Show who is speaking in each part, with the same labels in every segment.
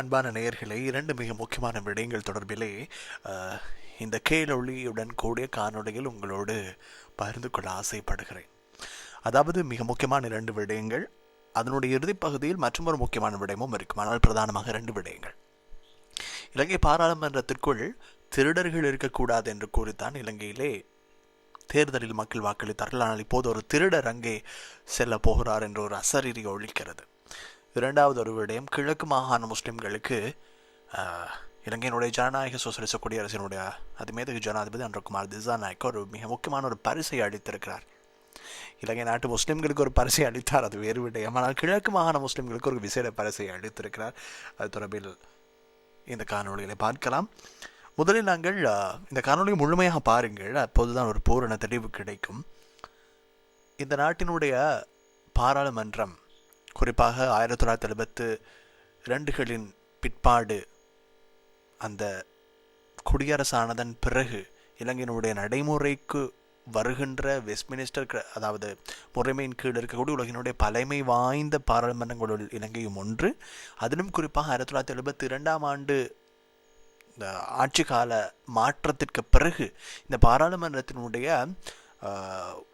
Speaker 1: அன்பான நேயர்களே இரண்டு மிக முக்கியமான விடயங்கள் தொடர்பிலே இந்த கேளொளியுடன் கூடிய காணொலியில் உங்களோடு பகிர்ந்து கொள்ள ஆசைப்படுகிறேன். அதாவது மிக முக்கியமான இரண்டு விடயங்கள் அதனுடைய இறுதிப்பகுதியில் மற்றொரு முக்கியமான விடயமும் இருக்கும். ஆனால் பிரதானமாக இரண்டு விடயங்கள். இலங்கை பாராளுமன்றத்திற்குள் திருடர்கள் இருக்கக்கூடாது என்று கூறித்தான் இலங்கையிலே தேர்தலில் மக்கள் வாக்களித்தார்கள். ஆனால் இப்போது ஒரு திருடர் அங்கே செல்ல போகிறார் என்ற ஒரு அசரீரி ஒழிக்கிறது. இரண்டாவது ஒரு விடயம் கிழக்கு மாகாண முஸ்லிம்களுக்கு இலங்கையினுடைய ஜனநாயக சோசலிச குடியரசினுடைய அதிமேதகு ஜனாதிபதி அன்றகுமார் திசாநாயக் ஒரு மிக முக்கியமான ஒரு பரிசை அளித்திருக்கிறார். இலங்கை நாட்டு முஸ்லிம்களுக்கு ஒரு பரிசை அளித்தார் அது வேறு விடயம். ஆனால் கிழக்கு மாகாண முஸ்லிம்களுக்கு ஒரு விசேட பரிசை அளித்திருக்கிறார். அது தொடர்பில் இந்த காணொளிகளை பார்க்கலாம். முதலில் நாங்கள் இந்த காணொலி முழுமையாக பாருங்கள். அப்போதுதான் ஒரு பூரண தெளிவு கிடைக்கும். இந்த நாட்டினுடைய பாராளுமன்றம் குறிப்பாக ஆயிரத்தி தொள்ளாயிரத்தி எழுபத்து ரெண்டுகளின் பிற்பாடு அந்த குடியரசானதன் பிறகு இலங்கையினுடைய நடைமுறைக்கு வருகின்ற வெஸ்ட்மினிஸ்டர் அதாவது முறைமையின் கீழ் இருக்கக்கூடிய உலகினுடைய பழமை வாய்ந்த பாராளுமன்றங்களுள் இலங்கையும் ஒன்று. அதிலும் குறிப்பாக ஆயிரத்தி தொள்ளாயிரத்தி எழுபத்தி இரண்டாம் ஆண்டு இந்த ஆட்சி கால மாற்றத்திற்கு பிறகு இந்த பாராளுமன்றத்தினுடைய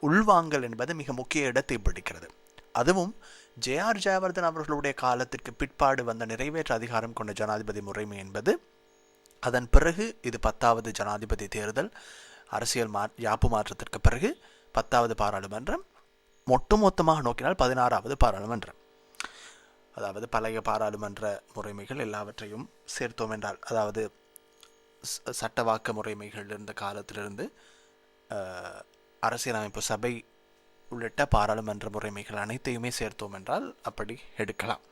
Speaker 1: உள்வாங்கல் என்பது மிக முக்கிய இடத்தை பிடிக்கிறது. அதுவும் ஜேஆர் ஜெயவர்தன் அவர்களுடைய காலத்திற்கு பிற்பாடு வந்த நிறைவேற்ற அதிகாரம் கொண்ட ஜனாதிபதி முறைமை என்பது அதன் பிறகு இது பத்தாவது ஜனாதிபதி தேர்தல் அரசியல் மா யாப்பு மாற்றத்திற்கு பிறகு பத்தாவது பாராளுமன்றம் ஒட்டுமொத்தமாக நோக்கினால் பதினாறாவது பாராளுமன்றம். அதாவது பழைய பாராளுமன்ற முறைமைகள் எல்லாவற்றையும் சேர்த்தோம் என்றால் அதாவது சட்டவாக்க முறைமைகள் இருந்த காலத்திலிருந்து அரசியலமைப்பு சபை உள்ளிட்ட பாராளுமன்ற முறைமைகள் அனைத்தையுமே சேர்த்தோம் என்றால் அப்படி எடுக்கலாம்.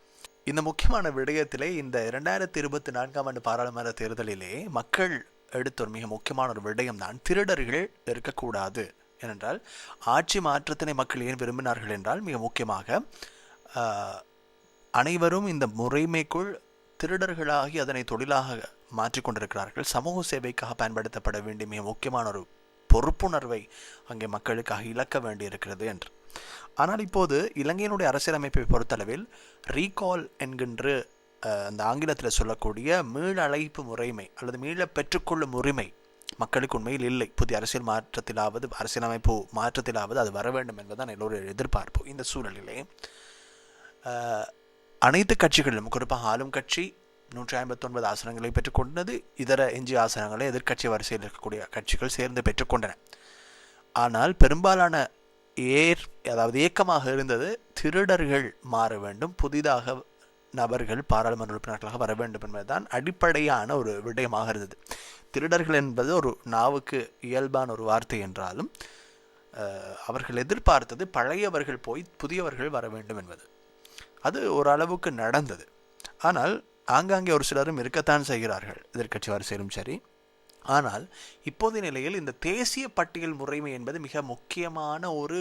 Speaker 1: இந்த முக்கியமான விடயத்திலே இந்த இரண்டாயிரத்தி இருபத்தி நான்காம் ஆண்டு பாராளுமன்ற தேர்தலிலே மக்கள் எடுத்த ஒரு மிக முக்கியமான ஒரு விடயம் தான் திருடர்கள் இருக்கக்கூடாது. ஏனென்றால் ஆட்சி மாற்றத்தினை மக்கள் ஏன் விரும்பினார்கள் என்றால் மிக முக்கியமாக அனைவரும் இந்த முறைமைக்குள் திருடர்களாகி அதனை தொழிலாக மாற்றிக்கொண்டிருக்கிறார்கள். சமூக சேவைக்காக பயன்படுத்தப்பட வேண்டிய மிக முக்கியமான ஒரு பொறுப்புணர்வை அங்கே மக்களுக்காக இழக்க வேண்டியிருக்கிறது என்று. ஆனால் இப்போது இலங்கையினுடைய அரசியலமைப்பை பொறுத்தளவில் ரீகால் என்கின்ற அந்த ஆங்கிலத்தில் சொல்லக்கூடிய மீள அழைப்பு முறைமை அல்லது மீள பெற்றுக்கொள்ளும் உரிமை மக்களுக்கு உண்மையில் இல்லை. புதிய அரசியல் மாற்றத்திலாவது அரசியலமைப்பு மாற்றத்திலாவது அது வர வேண்டும் என்பதுதான் எல்லோரும் எதிர்பார்ப்பு இந்த சூழலிலே. அனைத்து கட்சிகளிலும் குறிப்பாக ஆளும் கட்சி நூற்றி ஐம்பத்தொன்பது ஆசனங்களை பெற்றுக்கொண்டது இதர எஞ்சிய ஆசனங்களை எதிர்க்கட்சி வரிசையில் இருக்கக்கூடிய கட்சிகள் சேர்ந்து பெற்றுக்கொண்டன. ஆனால் பெரும்பாலான ஏர் அதாவது ஏக்கமாக இருந்தது திருடர்கள் மாற வேண்டும் புதிதாக நபர்கள் பாராளுமன்ற உறுப்பினர்களாக வர வேண்டும் என்பதுதான் அடிப்படையான ஒரு விடயமாக இருந்தது. திருடர்கள் என்பது ஒரு நாவுக்கு இயல்பான ஒரு வார்த்தை என்றாலும் அவர்கள் எதிர்பார்த்தது பழையவர்கள் போய் புதியவர்கள் வர வேண்டும் என்பது. அது ஓரளவுக்கு நடந்தது. ஆனால் ஆங்காங்கே ஒரு சிலரும் இருக்கத்தான் செய்கிறார்கள். எதிர்கட்சி வரிசையிலும் சரி. ஆனால் இப்போதைய நிலையில் இந்த தேசிய பட்டியல் முறைமை என்பது மிக முக்கியமான ஒரு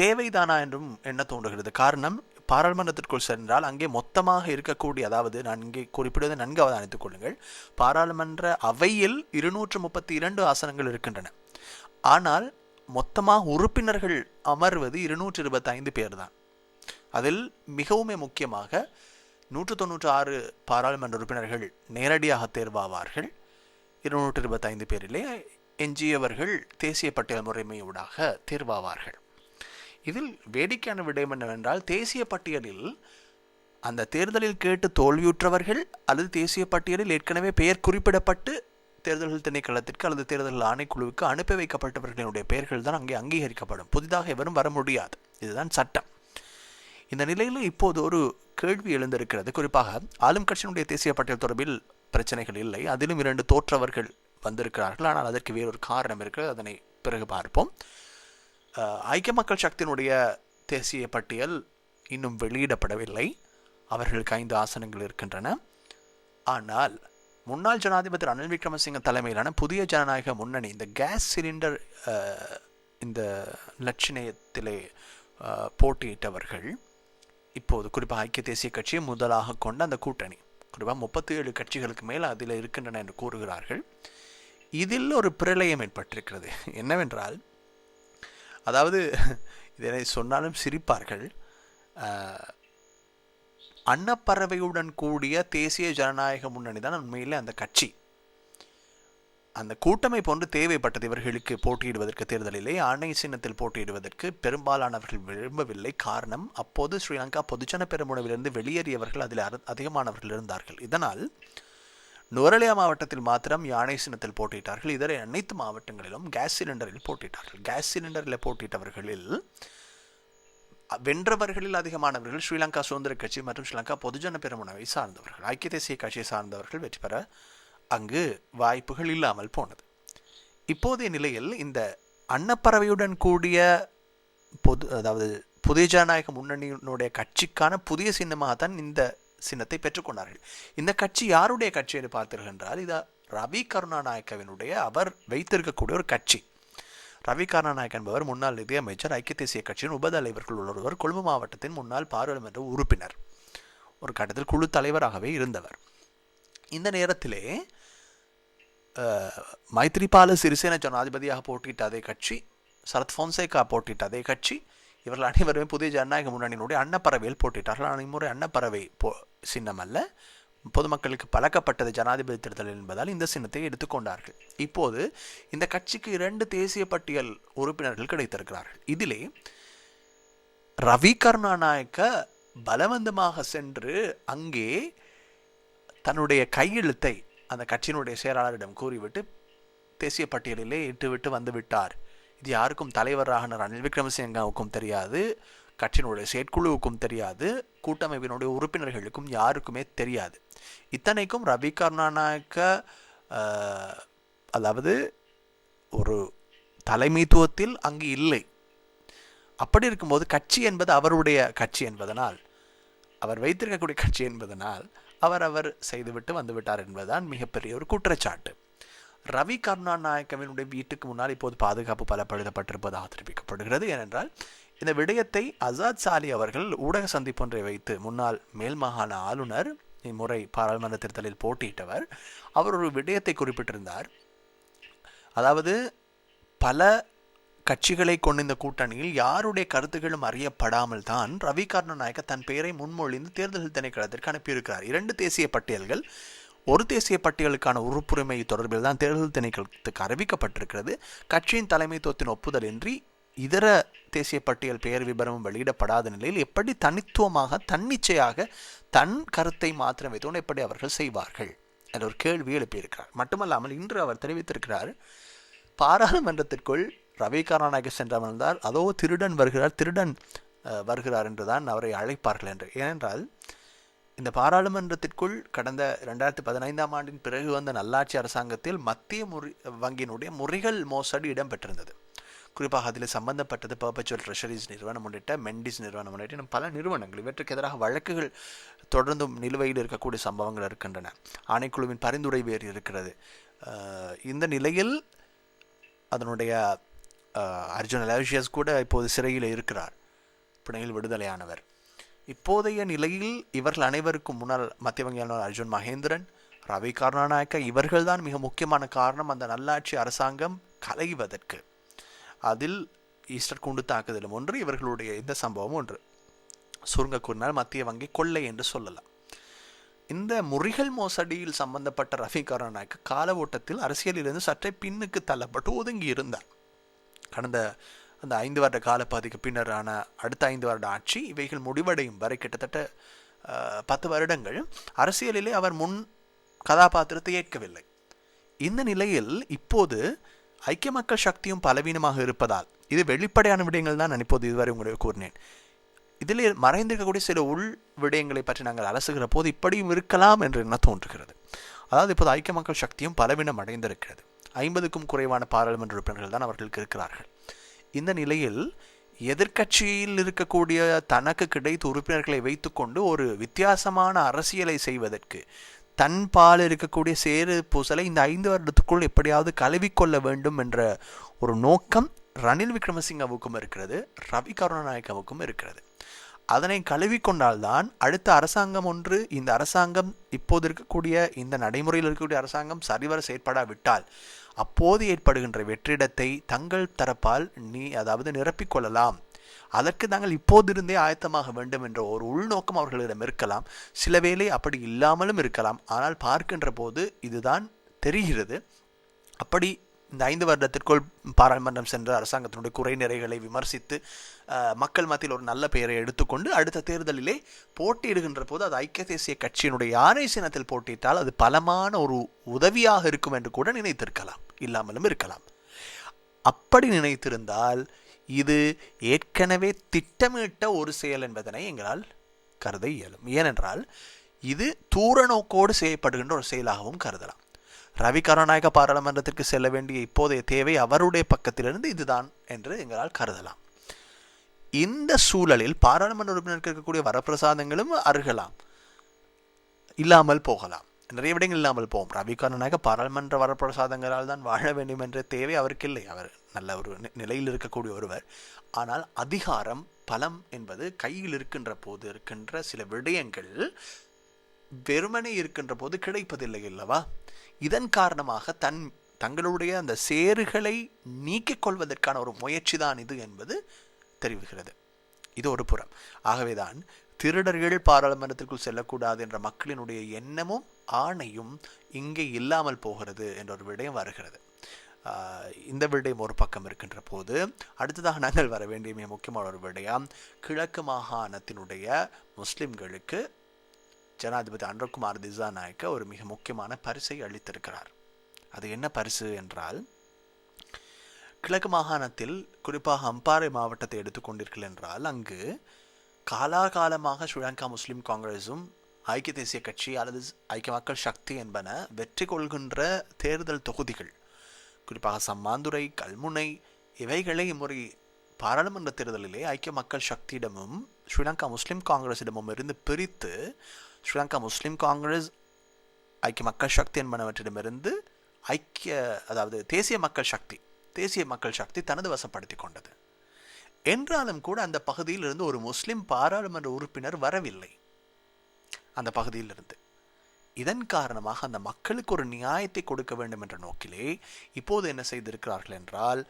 Speaker 1: தேவைதானா என்றும் எண்ண தோன்றுகிறது. காரணம் பாராளுமன்றத்திற்குள் சென்றால் அங்கே மொத்தமாக இருக்கக்கூடிய அதாவது நான் இங்கே குறிப்பிடுவதை நன்கு அவதானித்துக் கொள்ளுங்கள். பாராளுமன்ற அவையில் இருநூற்று முப்பத்தி இரண்டு ஆசனங்கள் இருக்கின்றன. ஆனால் மொத்தமாக உறுப்பினர்கள் அமர்வது இருநூற்றி இருபத்தைந்து பேர் தான் அதில் மிகவுமே முக்கியமாக நூற்று தொண்ணூற்று ஆறு பாராளுமன்ற உறுப்பினர்கள் நேரடியாக தேர்வாவார்கள். இருநூற்று இருபத்தைந்து பேரிலே எஞ்சியவர்கள் தேசிய பட்டியல் முறைமையூடாக தேர்வாவார்கள். இதில் வேடிக்கையான விடயம் என்னவென்றால் தேசிய பட்டியலில் அந்த தேர்தலில் கேட்டு தோல்வியுற்றவர்கள் அல்லது தேசிய பட்டியலில் ஏற்கனவே பெயர் குறிப்பிடப்பட்டு தேர்தல்கள் திணைக்களத்திற்கு அல்லது தேர்தல் ஆணைக்குழுவுக்கு அனுப்பி வைக்கப்பட்டவர்களுடைய பெயர்கள் தான் அங்கே அங்கீகரிக்கப்படும். புதிதாக எவரும் வர முடியாது. இதுதான் சட்டம். இந்த நிலையில் இப்போது ஒரு கேள்வி எழுந்திருக்கிறது. குறிப்பாக ஆளும் கட்சியினுடைய தேசிய பட்டியல் தொடர்பில் பிரச்சனைகள் இல்லை. அதிலும் இரண்டு தோற்றவர்கள் வந்திருக்கிறார்கள். ஆனால் அதற்கு வேறொரு காரணம் இருக்கிறது. அதனை பிறகு பார்ப்போம். ஐக்கிய மக்கள் சக்தியினுடைய தேசிய பட்டியல் இன்னும் வெளியிடப்படவில்லை. அவர்களுக்கு ஐந்து ஆசனங்கள் இருக்கின்றன. ஆனால் முன்னாள் ஜனாதிபதி ரணில் விக்ரமசிங்க தலைமையிலான புதிய ஜனநாயக முன்னணி இந்த கேஸ் சிலிண்டர் இந்த லட்சணயத்திலே போட்டியிட்டவர்கள் இப்போது குறிப்பாக ஐக்கிய தேசிய கட்சியை முதலாக கொண்ட அந்த கூட்டணி. குறிப்பாக முப்பத்தி ஏழு கட்சிகளுக்கு மேல் அதில் இருக்கின்றன என்று கூறுகிறார்கள். இதில் ஒரு பிரளயம் ஏற்பட்டிருக்கிறது. என்னவென்றால் அதாவது இதனை சொன்னாலும் சிரிப்பார்கள். அன்னப்பறவையுடன் கூடிய தேசிய ஜனநாயக முன்னணி தான் உண்மையிலே அந்த கட்சி. அந்த கூட்டமை போன்று தேவைப்பட்டது இவர்களுக்கு போட்டியிடுவதற்கு தேர்தலிலே ஆணை சின்னத்தில் போட்டியிடுவதற்கு பெரும்பாலானவர்கள் விரும்பவில்லை. காரணம் அப்போது ஸ்ரீலங்கா பொதுஜன பெருமுனவிலிருந்து வெளியேறியவர்கள் அதில் அதிகமானவர்கள் இருந்தார்கள். இதனால் நுவரலியா மாவட்டத்தில் மாத்திரம் யானை சின்னத்தில் போட்டியிட்டார்கள். இதர அனைத்து மாவட்டங்களிலும் கேஸ் சிலிண்டரில் போட்டியிட்டார்கள். கேஸ் சிலிண்டரில் போட்டியிட்டவர்களில் வென்றவர்களில் அதிகமானவர்கள் ஸ்ரீலங்கா சுதந்திர கட்சி மற்றும் ஸ்ரீலங்கா பொதுஜன பெருமுனவை சார்ந்தவர்கள். ஐக்கிய தேசிய கட்சியை சார்ந்தவர்கள் வெற்றி பெற அங்கு வாய்ப்புகள் இல்லாமல் போனது. இப்போதைய நிலையில் இந்த அன்னப்பறவையுடன் கூடிய பொது அதாவது புதிய ஜனநாயக முன்னணியினுடைய கட்சிக்கான புதிய சின்னமாக தான் இந்த சின்னத்தை பெற்றுக்கொண்டார்கள் இந்த கட்சி யாருடைய கட்சி என்று பார்த்தீர்கள் என்றால் இது ரவி கருணாநாயக்கவினுடைய அவர் வைத்திருக்கக்கூடிய ஒரு கட்சி. ரவி கருணாநாயக் என்பவர் முன்னாள் நிதியமைச்சர் ஐக்கிய தேசிய கட்சியின் உபதலைவர்கள் ஒருவர் கொழும்பு மாவட்டத்தின் முன்னாள் பாராளுமன்ற உறுப்பினர் ஒரு கட்டத்தில் குழு தலைவராகவே இருந்தவர். இந்த நேரத்திலே மைத்ரிபால சிறிசேன ஜனாதிபதியாக போட்டியிட்ட அதே கட்சி சரத் ஃபோன்சேகா போட்டியிட்ட அதே கட்சி இவர்கள் அனைவருமே புதிய ஜனநாயக முன்னணியினுடைய அன்னப்பறவையில் போட்டிட்டார்கள் ஆனால் இம்முறை அன்னப்பறவை போ சின்னம் அல்ல. பொதுமக்களுக்கு பழக்கப்பட்டது ஜனாதிபதி தேர்தல் என்பதால் இந்த சின்னத்தை எடுத்துக்கொண்டார்கள். இப்போது இந்த கட்சிக்கு இரண்டு தேசிய பட்டியல் உறுப்பினர்கள் கிடைத்திருக்கிறார்கள். இதிலே ரவி கருணாநாயக்க பலவந்தமாக சென்று அங்கே தன்னுடைய கையெழுத்தை அந்த கட்சியினுடைய செயலாளரிடம் கூறிவிட்டு தேசிய பட்டியலிலே இட்டுவிட்டு வந்துவிட்டார். இது யாருக்கும் தலைவராக ரணில் விக்ரமசிங்காவுக்கும் தெரியாது கட்சியினுடைய செயற்குழுவுக்கும் தெரியாது கூட்டமைப்பினுடைய உறுப்பினர்களுக்கும் யாருக்குமே தெரியாது. இத்தனைக்கும் ரவி கருணாநாயக்க அதாவது ஒரு தலைமைத்துவத்தில் அங்கு இல்லை. அப்படி இருக்கும்போது கட்சி என்பது அவருடைய கட்சி என்பதனால் அவர் வைத்திருக்கக்கூடிய கட்சி என்பதனால் அவர் அவர் செய்துவிட்டு வந்துவிட்டார் என்பதுதான் மிகப்பெரிய ஒரு குற்றச்சாட்டு. ரவி கருணாநாயக்கவினுடைய வீட்டுக்கு முன்னால் இப்போது பாதுகாப்பு பலப்படுத்தப்பட்டிருப்பதாக தெரிவிக்கப்படுகிறது ஏனென்றால் இந்த விடயத்தை அசாத் சாலி அவர்கள் ஊடக சந்திப்பொன்றை வைத்து முன்னாள் மேல் மாகாண ஆளுநர் இம்முறை பாராளுமன்ற தேர்தலில் போட்டியிட்டவர் அவர் ஒரு விடயத்தை குறிப்பிட்டிருந்தார். அதாவது பல கட்சிகளை கொண்ட இந்த கூட்டணியில் யாருடைய கருத்துகளும் அறியப்படாமல் தான் ரவி கருணநாயக்க தன் பெயரை முன்மொழிந்து தேர்தல் திணைக்களத்திற்கு அனுப்பியிருக்கிறார். இரண்டு தேசிய பட்டியல்கள் ஒரு தேசிய பட்டியலுக்கான உறுப்புரிமை தொடர்பில் தான் தேர்தல் திணைக்களத்துக்கு அறிவிக்கப்பட்டிருக்கிறது. கட்சியின் தலைமைத்துவத்தின் ஒப்புதல் இன்றி இதர தேசிய பட்டியல் பெயர் விபரமும் வெளியிடப்படாத நிலையில் எப்படி தனித்துவமாக தன்னிச்சையாக தன் கருத்தை மாத்திரம் வைத்தோடு எப்படி அவர்கள் செய்வார்கள் என்ற ஒரு கேள்வி எழுப்பியிருக்கிறார். மட்டுமல்லாமல் இன்று அவர் தெரிவித்திருக்கிறார் பாராளுமன்றத்திற்குள் ரவி கருணாநாயக சென்றமர்ந்தால் அதோ திருடன் வருகிறார் திருடன் வருகிறார் என்றுதான் அவரை அழைப்பார்கள் என்று. ஏனென்றால் இந்த பாராளுமன்றத்திற்குள் கடந்த ரெண்டாயிரத்தி பதினைந்தாம் ஆண்டின் பிறகு வந்த நல்லாட்சி அரசாங்கத்தில் மத்திய முறி வங்கியினுடைய முறைகள் மோசடி இடம்பெற்றிருந்தது. குறிப்பாக அதில் சம்பந்தப்பட்டது பர்பச்சுவல் ட்ரெஷரிஸ் நிறுவனம் உள்ளிட்ட மெண்டிஸ் நிறுவனம் உள்ளிட்ட இன்னும் பல நிறுவனங்கள். இவற்றுக்கு எதிராக வழக்குகள் தொடர்ந்தும் நிலுவையில் இருக்கக்கூடிய சம்பவங்கள் இருக்கின்றன. ஆணைக்குழுவின் பரிந்துரை வேறு இருக்கிறது இந்த நிலையில் அதனுடைய அர்ஜுன் அலோஷியஸ் கூட இப்போது சிறையில் இருக்கிறார். பிணையில் விடுதலையானவர். இப்போதைய நிலையில் இவர்கள் அனைவருக்கும் முன்னால் மத்திய வங்கியாளர் அர்ஜுன் மகேந்திரன் ரவி கருணாநாயக்க இவர்கள்தான் மிக முக்கியமான காரணம் அந்த நல்லாட்சி அரசாங்கம் கலைவதற்கு. அதில் ஈஸ்டர் குண்டு தாக்குதலும் ஒன்று இவர்களுடைய இந்த சம்பவம் ஒன்று. சுருங்க கூறினால் மத்திய வங்கி கொள்ளை என்று சொல்லலாம். இந்த முறிகள் மோசடியில் சம்பந்தப்பட்ட ரவி கருணாநாயக்க கால ஓட்டத்தில் அரசியலிலிருந்து சற்றே பின்னுக்கு தள்ளப்பட்டு ஒதுங்கி இருந்தார் கடந்த அந்த ஐந்து வருட காலப்பாதிக்கு பின்னரான அடுத்த ஐந்து வருட ஆட்சி இவைகள் முடிவடையும் வரை கிட்டத்தட்ட பத்து வருடங்கள். அரசியலிலே அவர் முன் கதாபாத்திரத்தை ஏற்கவில்லை. இந்த நிலையில் இப்போது ஐக்கிய மக்கள் சக்தியும் பலவீனமாக இருப்பதால் இது வெளிப்படையான விடயங்கள் தான் நான் இப்போது இதுவரை உங்களுக்கு கூறினேன். இதில் மறைந்திருக்கக்கூடிய சில உள் விடயங்களை பற்றி நாங்கள் அலசுகிற போது இப்படியும் இருக்கலாம் என்று என்ன தோன்றுகிறது. அதாவது இப்போது ஐக்கிய மக்கள் சக்தியும் பலவீனம் அடைந்திருக்கிறது ஐம்பதுக்கும் குறைவான பாராளுமன்ற உறுப்பினர்கள் தான் அவர்களுக்கு இருக்கிறார்கள். இந்த நிலையில் எதிர்க்கட்சியில் இருக்கக்கூடிய தனக்கு கிடைத்த உறுப்பினர்களை வைத்துக்கொண்டு ஒரு வித்தியாசமான அரசியலை செய்வதற்கு தன் பால் இருக்கக்கூடிய சேறு பூசலை இந்த ஐந்து வருடத்துக்குள் எப்படியாவது கழுவிக்கொள்ள வேண்டும் என்ற ஒரு நோக்கம் ரணில் விக்ரமசிங்கவுக்கும் இருக்கிறது ரவி கருணாநாயக்கவுக்கும் இருக்கிறது. அதனை கழுவிக்கொண்டால்தான் அடுத்த அரசாங்கம் ஒன்று இந்த அரசாங்கம் இப்போது இருக்கக்கூடிய இந்த நடைமுறையில் இருக்கக்கூடிய அரசாங்கம் சரிவர செயற்படாவிட்டால் அப்போது ஏற்படுகின்ற வெற்றிடத்தை தங்கள் தரப்பால் நீ அதாவது நிரப்பிக்கொள்ளலாம் அதற்கு நாங்கள் இப்போதிருந்தே ஆயத்தமாக வேண்டும் என்ற ஒரு உள்நோக்கம் அவர்களிடம் இருக்கலாம். சில வேளை அப்படி இல்லாமலும் இருக்கலாம். ஆனால் பார்க்கின்ற போது இதுதான் தெரிகிறது. அப்படி இந்த ஐந்து வருடத்திற்குள் பாராளுமன்றம் சென்ற அரசாங்கத்தினுடைய குறை நிறைகளை விமர்சித்து மக்கள் மத்தியில் ஒரு நல்ல பெயரை எடுத்துக்கொண்டு அடுத்த தேர்தலிலே போட்டியிடுகின்ற போது அது ஐக்கிய தேசிய கட்சியினுடைய யானை சின்னத்தில் போட்டியிட்டால் அது பலமான ஒரு உதவியாக இருக்கும் என்று கூட நினைத்திருக்கலாம். இல்லாமலும் இருக்கலாம். அப்படி நினைத்திருந்தால் இது ஏற்கனவே திட்டமிட்ட ஒரு செயல் என்பதனை எங்களால் கருத இயலும். ஏனென்றால் இது தூர நோக்கோடு செய்யப்படுகின்ற ஒரு செயலாகவும் கருதலாம். ரவி கருணாநாயக பாராளுமன்றத்திற்கு செல்ல வேண்டிய இப்போதைய தேவை அவருடைய பக்கத்திலிருந்து இதுதான் என்று எங்களால் கருதலாம். இந்த சூழலில் பாராளுமன்ற உறுப்பினருக்கு இருக்கக்கூடிய வரப்பிரசாதங்களும் அருகலாம். இல்லாமல் போகலாம். நிறைய விடங்கள் இல்லாமல் போகும். ரவி கருணாநாயக பாராளுமன்ற வரப்பிரசாதங்களால் தான் வாழ வேண்டும் என்ற தேவை அவருக்கு இல்லை. அவர் நல்ல ஒரு நிலையில் இருக்கக்கூடிய ஒருவர். ஆனால் அதிகாரம் பலம் என்பது கையில் இருக்கின்ற போது இருக்கின்ற சில விடயங்கள் வெறுமனே இருக்கின்ற போது கிடைப்பதில்லை அல்லவா? இதன் காரணமாக தன் தங்களுடைய அந்த சேறுகளை நீக்கிக் கொள்வதற்கான ஒரு முயற்சி தான் இது என்பது தெரிவுகிறது. இது ஒரு புறம். ஆகவேதான் திருடர்கள் பாராளுமன்றத்திற்குள் செல்லக்கூடாது என்ற மக்களினுடைய எண்ணமும் ஆணையும் இங்கே இல்லாமல் போகிறது என்ற ஒரு விடயம் வருகிறது. இந்த விடயம் ஒரு பக்கம் இருக்கின்ற போது அடுத்ததாக நாங்கள் வர வேண்டிய மிக முக்கியமான ஒரு விடயம் கிழக்கு மாகாணத்தினுடைய முஸ்லிம்களுக்கு ஜனாதிபதி அன்றகுமார் திசாநாயக்க ஒரு மிக முக்கியமான பரிசை அளித்திருக்கிறார். அது என்ன பரிசு என்றால் கிழக்கு மாகாணத்தில் குறிப்பாக அம்பாறை மாவட்டத்தை எடுத்துக்கொண்டீர்கள் என்றால் அங்கு காலாகாலமாக ஸ்ரீலங்கா முஸ்லிம் காங்கிரஸும் ஐக்கிய தேசிய கட்சி அல்லது ஐக்கிய மக்கள் சக்தி என்பன வெற்றி கொள்கின்ற தேர்தல் தொகுதிகள் குறிப்பாக சம்மாந்துறை கல்முனை இவைகளை இம்முறை பாராளுமன்ற தேர்தலிலே ஐக்கிய மக்கள் சக்தியிடமும் ஸ்ரீலங்கா முஸ்லீம் காங்கிரஸிடமும் இருந்து பிரித்து ஸ்ரீலங்கா முஸ்லீம் காங்கிரஸ் ஐக்கிய மக்கள் சக்தி என்பனவற்றிடமிருந்து ஐக்கிய அதாவது தேசிய மக்கள் சக்தி தேசிய மக்கள் சக்தி தனது வசப்படுத்தி கொண்டது. என்றாலும் கூட அந்த பகுதியில் இருந்து ஒரு முஸ்லிம் பாராளுமன்ற உறுப்பினர் வரவில்லை. அந்த பகுதியிலிருந்து. இதன் காரணமாக அந்த மக்களுக்கு ஒரு நியாயத்தை கொடுக்க வேண்டும் என்ற நோக்கிலே இப்போது என்ன செய்திருக்கிறார்கள் என்றால்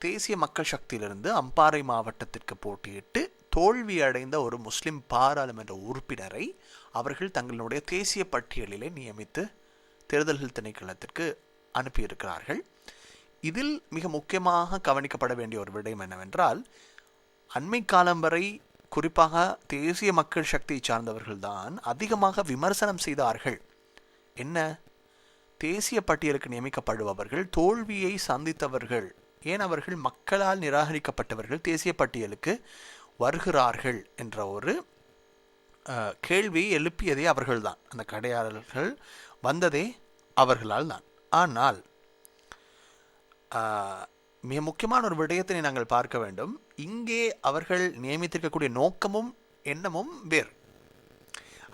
Speaker 1: தேசிய மக்கள் சக்தியிலிருந்து அம்பாறை மாவட்டத்திற்கு போட்டியிட்டு தோல்வி அடைந்த ஒரு முஸ்லிம் பாராளுமன்ற உறுப்பினரை அவர்கள் தங்களுடைய தேசிய பட்டியலிலே நியமித்து தேர்தல்கள் திணைக்களத்திற்கு அனுப்பியிருக்கிறார்கள். இதில் மிக முக்கியமாக கவனிக்கப்பட வேண்டிய ஒரு விடயம் என்னவென்றால் அண்மை காலம் வரை குறிப்பாக தேசிய மக்கள் சக்தியை சார்ந்தவர்கள்தான் அதிகமாக விமர்சனம் செய்தார்கள். என்ன? தேசிய பட்டியலுக்கு நியமிக்கப்படுபவர்கள் தோல்வியை சந்தித்தவர்கள். ஏன் அவர்கள் மக்களால் நிராகரிக்கப்பட்டவர்கள் தேசிய பட்டியலுக்கு வருகிறார்கள் என்ற ஒரு கேள்வியை எழுப்பியதே அவர்கள்தான். அந்த கடையாளர்கள் வந்ததே அவர்களால் தான் ஆனால் மிக முக்கியமான ஒரு விடயத்தினை நாங்கள் பார்க்க வேண்டும். இங்கே அவர்கள் நியமித்திருக்கக்கூடிய நோக்கமும் எண்ணமும் வேறு.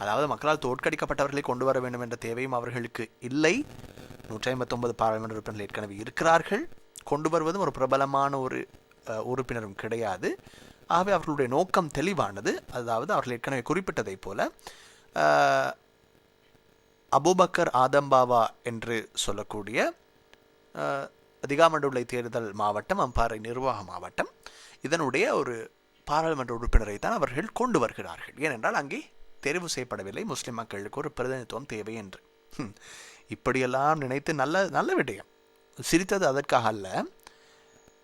Speaker 1: அதாவது மக்களால் தோற்கடிக்கப்பட்டவர்களை கொண்டு வர வேண்டும் என்ற தேவையும் அவர்களுக்கு இல்லை. நூற்றி ஐம்பத்தொன்பது பாராளுமன்ற உறுப்பினர்கள் ஏற்கனவே இருக்கிறார்கள். கொண்டு வருவதும் ஒரு பிரபலமான ஒரு உறுப்பினரும் கிடையாது. ஆகவே அவர்களுடைய நோக்கம் தெளிவானது. அதாவது அவர்கள் ஏற்கனவே குறிப்பிட்டதைப் போல அபுபக்கர் அபூபக்கர் ஆதம்பாவா என்று சொல்லக்கூடிய அஹ், தேர்தல் மாவட்டம் அம்பாறை நிர்வாக மாவட்டம். இதனுடைய ஒரு பாராளுமன்ற உறுப்பினரை தான் அவர்கள் கொண்டு வருகிறார்கள். ஏனென்றால் அங்கே தெரிவு செய்யப்படவில்லை. முஸ்லிம் மக்களுக்கு ஒரு பிரதிநிதித்துவம் தேவை என்று. இப்படியெல்லாம் நினைத்து நல்ல நல்ல விடயம். சிரித்தது அதற்காக அல்ல.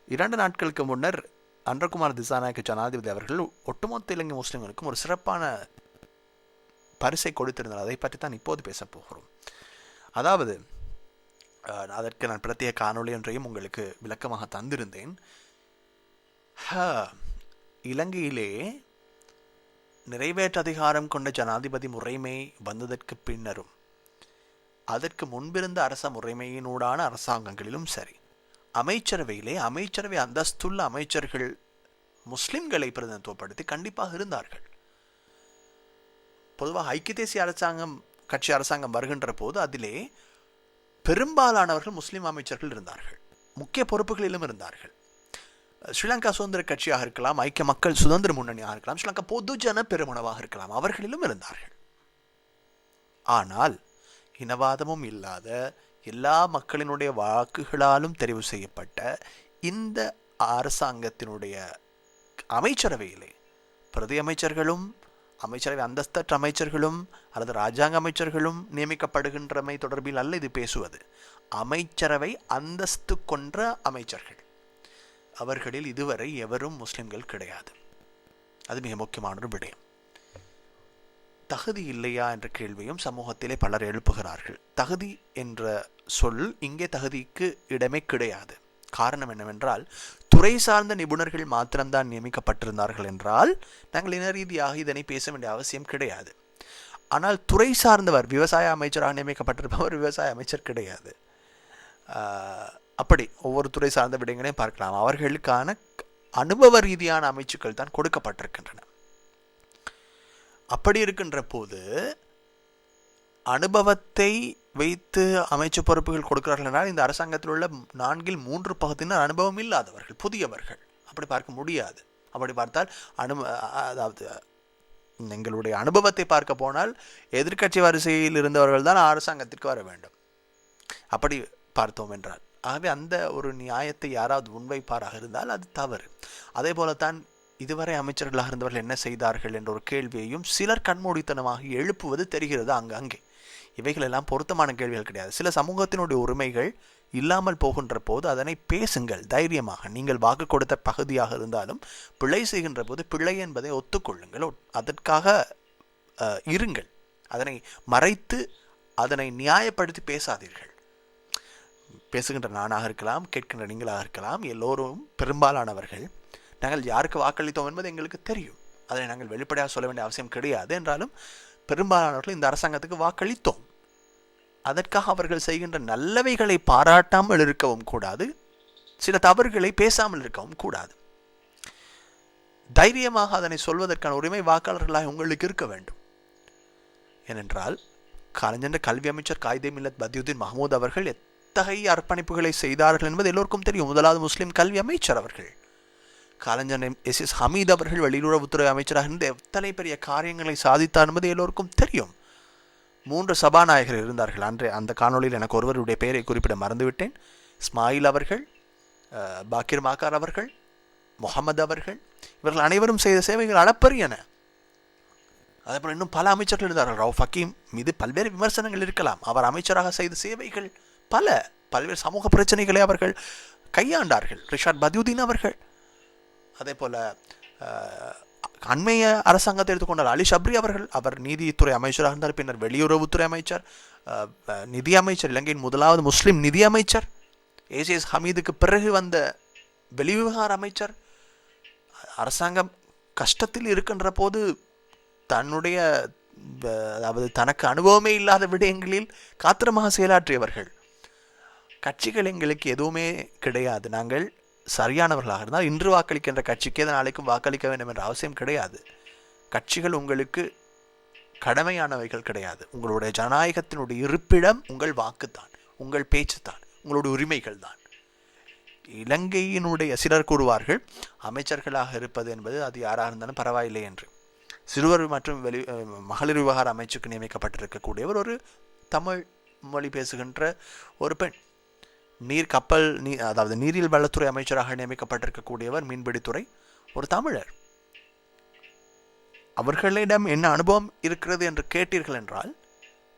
Speaker 1: இரண்டு நாட்களுக்கு முன்னர் அன்றகுமார் திசாநாயக்க ஜனாதிபதி அவர்கள் ஒட்டுமொத்த இலங்கை முஸ்லிம்களுக்கும் ஒரு சிறப்பான பரிசை கொடுத்திருந்தார். அதை பற்றி தான் இப்போது பேசப் போகிறோம். அதாவது அதற்கு நான் பிரத்யேக காணொளி ஒன்றையும் உங்களுக்கு விளக்கமாக தந்திருந்தேன். ஹ, இலங்கையிலே நிறைவேற்று அதிகாரம் கொண்ட ஜனாதிபதி முறைமை வந்ததற்கு பின்னரும் அதற்கு முன்பிருந்த அரச முறைமையினூடான அரசாங்கங்களிலும் சரி அமைச்சரவையிலே அமைச்சரவை அந்தஸ்துள்ள அமைச்சர்கள் முஸ்லிம்களை பிரதிநிதித்துவப்படுத்தி கண்டிப்பாக இருந்தார்கள். பொதுவாக ஐக்கிய தேசிய அரசாங்கம் கட்சி அரசாங்கம் வருகின்ற போது அதிலே பெரும்பாலானவர்கள் முஸ்லிம் அமைச்சர்கள் இருந்தார்கள். முக்கிய பொறுப்புகளிலும் இருந்தார்கள். ஸ்ரீலங்கா சுதந்திர கட்சியாக இருக்கலாம் ஐக்கிய மக்கள் சுதந்திர முன்னணியாக இருக்கலாம் ஸ்ரீலங்கா பொதுஜன பெருமனவாக இருக்கலாம் அவர்களிலும் இருந்தார்கள். ஆனால் இனவாதமும் இல்லாத எல்லா மக்களினுடைய வாக்குகளாலும் தெரிவு செய்யப்பட்ட இந்த அரசாங்கத்தினுடைய அமைச்சரவையிலே பிரதி அமைச்சர்களும் அமைச்சரவை அந்தஸ்தற்ற அமைச்சர்களும் அல்லது ராஜாங்க அமைச்சர்களும் நியமிக்கப்படுகின்றமை தொடர்பில் அல்ல இது பேசுவது. அமைச்சரவை அந்தஸ்து கொன்ற அமைச்சர்கள். அவர்களில் இதுவரை எவரும் முஸ்லிம்கள் கிடையாது. அது மிக முக்கியமான ஒரு விடயம். தகுதி இல்லையா என்ற கேள்வியும் சமூகத்திலே பலர் எழுப்புகிறார்கள். தகுதி என்ற சொல் இங்கே தகுதிக்கு இடமே கிடையாது. காரணம் என்னவென்றால் துறை சார்ந்த நிபுணர்கள் மாத்திரம்தான் நியமிக்கப்பட்டிருந்தார்கள் என்றால் நாங்கள் இன ரீதியாக இதனை பேச வேண்டிய அவசியம் கிடையாது. ஆனால் துறை சார்ந்தவர் விவசாய அமைச்சராக நியமிக்கப்பட்டிருப்பவர் விவசாய அமைச்சர் கிடையாது. அப்படி ஒவ்வொரு துறை சார்ந்த விடயங்களையும் பார்க்கலாம். அவர்களுக்கான அனுபவ ரீதியான அமைச்சுக்கள் தான் கொடுக்கப்பட்டிருக்கின்றன. அப்படி இருக்கின்ற போது அனுபவத்தை வைத்து அமைச்சு பொறுப்புகள் கொடுக்கிறார்கள் என்றால் இந்த அரசாங்கத்தில் உள்ள நான்கில் மூன்று பகுதியினர் அனுபவம் இல்லாதவர்கள் புதியவர்கள். அப்படி பார்க்க முடியாது. அப்படி பார்த்தால் அனு அதாவது எங்களுடைய அனுபவத்தை பார்க்க போனால் எதிர்க்கட்சி வரிசையில் இருந்தவர்கள் தான் அரசாங்கத்திற்கு வர வேண்டும். அப்படி பார்த்தோம் என்றால். ஆகவே அந்த ஒரு நியாயத்தை யாராவது முன்வைப்பாராக இருந்தால் அது தவறு. அதே போலத்தான் இதுவரை அமைச்சர்களாக இருந்தவர்கள் என்ன செய்தார்கள் என்ற ஒரு கேள்வியையும் சிலர் கண்மூடித்தனமாக எழுப்புவது தெரிகிறது அங்கங்கே இவைகள் எல்லாம் பொருத்தமான கேள்விகள் கிடையாது. சில சமூகத்தினுடைய உரிமைகள் இல்லாமல் போகின்ற போது அதனை பேசுங்கள் தைரியமாக. நீங்கள் வாக்கு கொடுத்த பகுதியாக இருந்தாலும் பிழை செய்கின்ற போது பிழை என்பதை ஒத்துக்கொள்ளுங்கள். அதற்காக இருங்கள். அதனை மறைத்து அதனை நியாயப்படுத்தி பேசாதீர்கள். பேசுகின்ற நானாக இருக்கலாம் கேட்கின்ற நீங்களாக இருக்கலாம் எல்லோரும் பெரும்பாலானவர்கள் நாங்கள் யாருக்கு வாக்களித்தோம் என்பது எங்களுக்கு தெரியும். அதனை நாங்கள் வெளிப்படையாக சொல்ல வேண்டிய அவசியம் கிடையாது என்றாலும் பெரும்பாலானவர்கள் இந்த அரசாங்கத்துக்கு வாக்களித்தோம். அதற்காக அவர்கள் செய்கின்ற நல்லவைகளை பாராட்டாமல் இருக்கவும் கூடாது. சில தவறுகளை பேசாமல் இருக்கவும் கூடாது. தைரியமாக அதனை சொல்வதற்கான உரிமை வாக்காளர்களாக உங்களுக்கு இருக்க வேண்டும். ஏனென்றால் கலைஞர் கல்வி அமைச்சர் காயிதே மில்லத் பதியுதீன் மஹமூத் அவர்கள் எத்தகைய அர்ப்பணிப்புகளை செய்தார்கள் என்பது எல்லோருக்கும் தெரியும். முதலாவது முஸ்லீம் கல்வி அமைச்சர் அவர்கள். கலைஞர் எஸ் எஸ் ஹமீத் அவர்கள் வெளியுறவுத்துறை அமைச்சராக இருந்து எத்தனை பெரிய காரியங்களை சாதித்தார் என்பது எல்லோருக்கும் தெரியும். மூன்று சபாநாயகர் இருந்தார்கள். அன்றே அந்த காணொளியில் எனக்கு ஒருவருடைய பெயரை குறிப்பிட மறந்துவிட்டேன். இஸ்மாயில் அவர்கள் பாக்கிர் மாக்கார் அவர்கள் முகமது அவர்கள் இவர்கள் அனைவரும் செய்த சேவைகள் அளப்பரியன. அதேபோல் இன்னும் பல அமைச்சர்கள் இருந்தார்கள். ரவு ஃபக்கீம் மீது பல்வேறு விமர்சனங்கள் இருக்கலாம். அவர் அமைச்சராக செய்த சேவைகள் பல. பல்வேறு சமூக பிரச்சனைகளை அவர்கள் கையாண்டார்கள். ரிஷாட் பதியுதீன் அவர்கள் அதே போல் அண்மைய அரசாங்கத்தை எடுத்துக்கொண்டார் அலி ஷப்ரி அவர்கள் அவர் நீதித்துறை அமைச்சராக இருந்தார் பின்னர் வெளியுறவுத்துறை அமைச்சர் நிதியமைச்சர் நிதி அமைச்சர் இலங்கையின் முதலாவது முஸ்லீம் நிதி அமைச்சர் ஏசிஎஸ் ஹமீதுக்கு பிறகு வந்த வெளிவிவகார அமைச்சர். அரசாங்கம் கஷ்டத்தில் இருக்கின்ற போது தன்னுடைய அதாவது தனக்கு அனுபவமே இல்லாத விடயங்களில் காத்திரமாக செயலாற்றியவர்கள். கட்சிகள் எங்களுக்கு எதுவுமே கிடையாது. நாங்கள் சரியானவர்களாக இருந்தால் இன்று வாக்களிக்கின்ற கட்சிக்கே தான் நாளைக்கும் வாக்களிக்க வேண்டும் என்ற அவசியம் கிடையாது. கட்சிகள் உங்களுக்கு கடமையானவைகள் கிடையாது. உங்களுடைய ஜனநாயகத்தினுடைய இருப்பிடம் உங்கள் வாக்குத்தான் உங்கள் பேச்சு தான் உங்களுடைய உரிமைகள் தான். இலங்கையினுடைய சிலர் கூறுவார்கள் அமைச்சர்களாக இருப்பது என்பது அது யாராக இருந்தாலும் பரவாயில்லை என்று. சிறுவர் மற்றும் வெளி மகளிர் விவகார அமைச்சுக்கு நியமிக்கப்பட்டிருக்கக்கூடியவர் ஒரு தமிழ் மொழி பேசுகின்ற ஒரு பெண். நீர் கப்பல் நீ அதாவது நீரியல் வளத்துறை அமைச்சராக நியமிக்கப்பட்டிருக்கக்கூடியவர் மீன்பிடித்துறை ஒரு தமிழர். அவர்களிடம் என்ன அனுபவம் இருக்கிறது என்று கேட்டீர்கள் என்றால்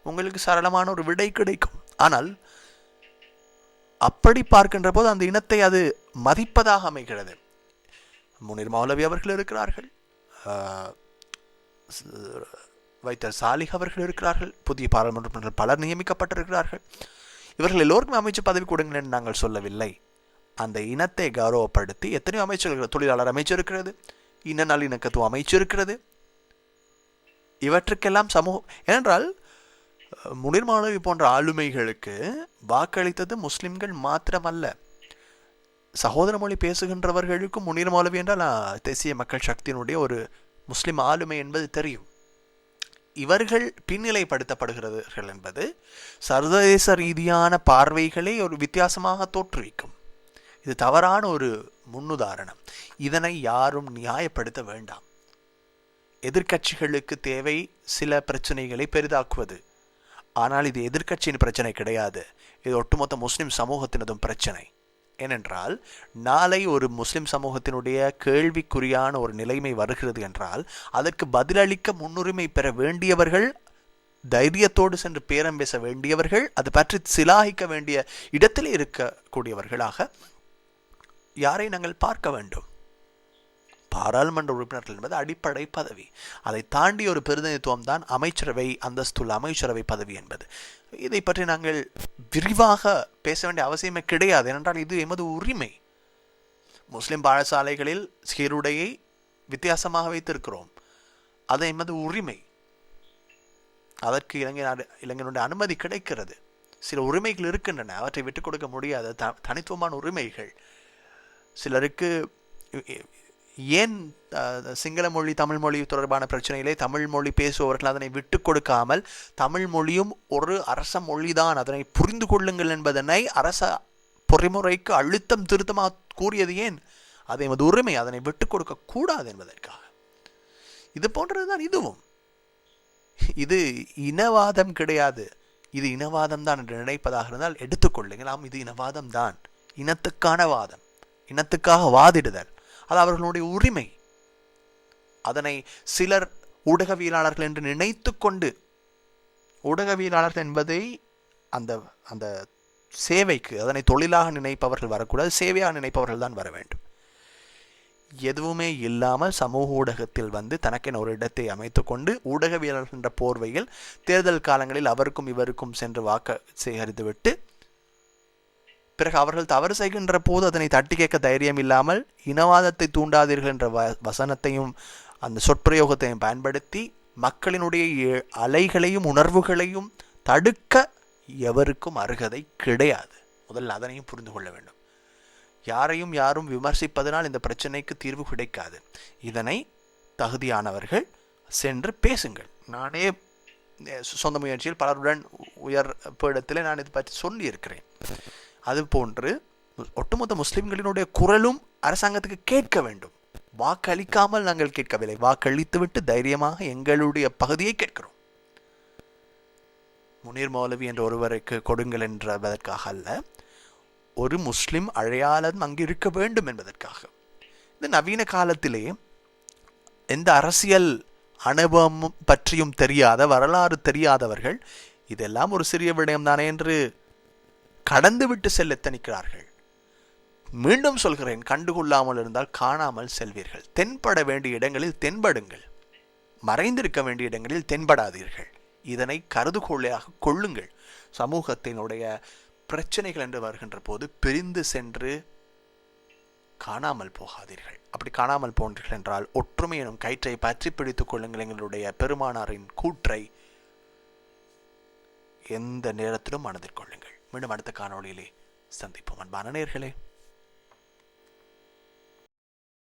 Speaker 1: உங்களுக்கு சரளமான ஒரு விடை கிடைக்கும். ஆனால் அப்படி பார்க்கின்ற போது அந்த இனத்தை அது மதிப்பதாக அமைகிறது. முனிர் மௌலவி அவர்கள் இருக்கிறார்கள். ஆஹ், ஸ்- வைத்தர் சாலிக் அவர்கள் இருக்கிறார்கள். புதிய பாராளுமன்ற பலர் நியமிக்கப்பட்டிருக்கிறார்கள். இவர்கள் எல்லோருக்கும் அமைச்சு பதவி கொடுங்கள் என்று நாங்கள் சொல்லவில்லை. அந்த இனத்தை கௌரவப்படுத்தி எத்தனையோ அமைச்சர்கள் தொழிலாளர் அமைச்சு இருக்கிறது. இன இணக்கத்துவம் அமைச்சு இருக்கிறது. இவற்றுக்கெல்லாம் சமூகம் ஏனென்றால் முனிர் மாணவி போன்ற ஆளுமைகளுக்கு வாக்களித்தது முஸ்லிம்கள் மாத்திரமல்ல. சகோதர மொழி பேசுகின்றவர்களுக்கும் முனிர் மாணவி என்றால் தேசிய மக்கள் சக்தியினுடைய ஒரு முஸ்லிம் ஆளுமை என்பது தெரியும். இவர்கள் பின்னிலைப்படுத்தப்படுகிறார்கள் என்பது சர்வதேச ரீதியான பார்வைகளை ஒரு வித்தியாசமாக தோற்றுவிக்கும். இது தவறான ஒரு முன்னுதாரணம். இதனை யாரும் நியாயப்படுத்த வேண்டாம். எதிர்க்கட்சிகளுக்கு தேவை சில பிரச்சனைகளை பெரிதாக்குவது. ஆனால் இது எதிர்க்கட்சியின் பிரச்சனை கிடையாது. இது ஒட்டுமொத்த முஸ்லிம் சமூகத்தினதும் பிரச்சனை. ஏனென்றால் நாளை ஒரு முஸ்லிம் சமூகத்தினுடைய கேள்விக்குறியான ஒரு நிலைமை வருகிறது என்றால் அதற்கு பதிலளிக்க முன்னுரிமை பெற வேண்டியவர்கள் தைரியத்தோடு சென்று பேரம் பேச வேண்டியவர்கள் அது பற்றி சிலாகிக்க வேண்டிய இடத்தில் இருக்கக்கூடியவர்களாக யாரை நாங்கள் பார்க்க வேண்டும்? பாராளுமன்ற உறுப்பினர்கள் என்பது அடிப்படை பதவி. அதை தாண்டி ஒரு பிரதிநிதித்துவம் தான் அமைச்சரவை அந்தஸ்துள்ள அமைச்சரவை பதவி என்பது. இதை பற்றி நாங்கள் விரிவாக பேச வேண்டிய அவசியமே கிடையாது. ஏனென்றால் இது எமது உரிமை. முஸ்லிம் பாடசாலைகளில் சீருடையை வித்தியாசமாக வைத்திருக்கிறோம். அது எமது உரிமை. அதற்கு இளைஞர் நாடு இளைஞனுடைய அனுமதி கிடைக்கிறது. சில உரிமைகள் இருக்கின்றன. அவற்றை விட்டுக் கொடுக்க முடியாத. த தனித்துவமான உரிமைகள். சிலருக்கு ஏன் சிங்கள மொழி தமிழ் மொழி தொடர்பான பிரச்சனையிலே தமிழ் மொழி பேசுபவர்கள் அதனை விட்டு கொடுக்காமல் தமிழ் மொழியும் ஒரு அரச மொழிதான். அதனை புரிந்து கொள்ளுங்கள் என்பதனை அரச பொறிமுறைக்கு அழுத்தம் திருத்தமாக கூறியது ஏன்? அதை எமது உரிமை. அதனை விட்டு கொடுக்க கூடாது என்பதற்காக. இது போன்றதுதான் இதுவும். இது இனவாதம் கிடையாது. இது இனவாதம் தான் என்று நினைப்பதாக இருந்தால் எடுத்துக்கொள்ளுங்கள் ஆம் இது இனவாதம் தான். இனத்துக்கான வாதம். இனத்துக்காக வாதிடுதல். அது அவர்களுடைய உரிமை. அதனை சிலர் ஊடகவியலாளர்கள் என்று நினைத்து கொண்டு ஊடகவியலாளர்கள் என்பதை அந்த அந்த சேவைக்கு அதனை தொழிலாக நினைப்பவர்கள் வரக்கூடாது சேவையாக நினைப்பவர்கள் தான் வர வேண்டும். எதுவுமே இல்லாமல் சமூக ஊடகத்தில் வந்து தனக்கென ஒரு இடத்தை அமைத்து கொண்டு ஊடகவியலாளர்கள் என்ற போர்வையில் தேர்தல் காலங்களில் அவருக்கும் இவருக்கும் சென்று வாக்க சேகரித்துவிட்டு பிறகு அவர்கள் தவறு செய்கின்ற போது அதனை தட்டி கேட்க தைரியம் இல்லாமல் இனவாதத்தை தூண்டாதீர்கள் என்ற வ வசனத்தையும் அந்த சொற்பிரயோகத்தையும் பயன்படுத்தி மக்களினுடைய அலைகளையும் உணர்வுகளையும் தடுக்க எவருக்கும் அருகதை கிடையாது. முதல்ல அதனையும் புரிந்து கொள்ள வேண்டும். யாரையும் யாரும் விமர்சிப்பதனால் இந்த பிரச்சனைக்கு தீர்வு கிடைக்காது. இதனை தகுதியானவர்கள் சென்று பேசுங்கள். நானே சொந்த முயற்சியில் பலருடன் உயர் பீடத்தில் நான் இது பற்றி சொல்லியிருக்கிறேன். அதுபோன்று ஒட்டுமொத்த முஸ்லிம்களினுடைய குரலும் அரசாங்கத்துக்கு கேட்க வேண்டும். வாக்களிக்காமல் நாங்கள் கேட்கவில்லை. வாக்களித்துவிட்டு தைரியமாக எங்களுடைய பகுதியை கேட்கிறோம். முனீர் மௌலவி என்ற ஒருவருக்கு கொடுங்கள் என்பதற்காக அல்ல ஒரு முஸ்லிம் அழையாளன் அங்கு இருக்க வேண்டும் என்பதற்காக. இந்த நவீன காலத்திலே எந்த அரசியல் அனுபவம் பற்றியும் தெரியாத வரலாறு தெரியாதவர்கள் இதெல்லாம் ஒரு சிறிய விடயம்தானே என்று கடந்துவிட்டு செல்ல எத்தனிக்கிறார்கள்? மீண்டும் சொல்கிறேன் கண்டுகொள்ளாமல் இருந்தால் காணாமல் செல்வீர்கள். தென்பட வேண்டிய இடங்களில் தென்படுங்கள். மறைந்திருக்க வேண்டிய இடங்களில் தென்படாதீர்கள். இதனை கருதுகொள்ளையாக கொள்ளுங்கள். சமூகத்தினுடைய பிரச்சனைகள் என்று வருகின்ற போது பிரிந்து சென்று காணாமல் போகாதீர்கள். அப்படி காணாமல் போன்றீர்கள் என்றால் ஒற்றுமை எனும் கயிற்றை பற்றி பிடித்துக் கொள்ளுங்கள். எங்களுடைய பெருமானாரின் கூற்றை எந்த நேரத்திலும் மனதில் கொள்ளுங்கள். மீண்டும் அடுத்த காணொளியிலே சந்திப்போம். அன்பான நேர்களே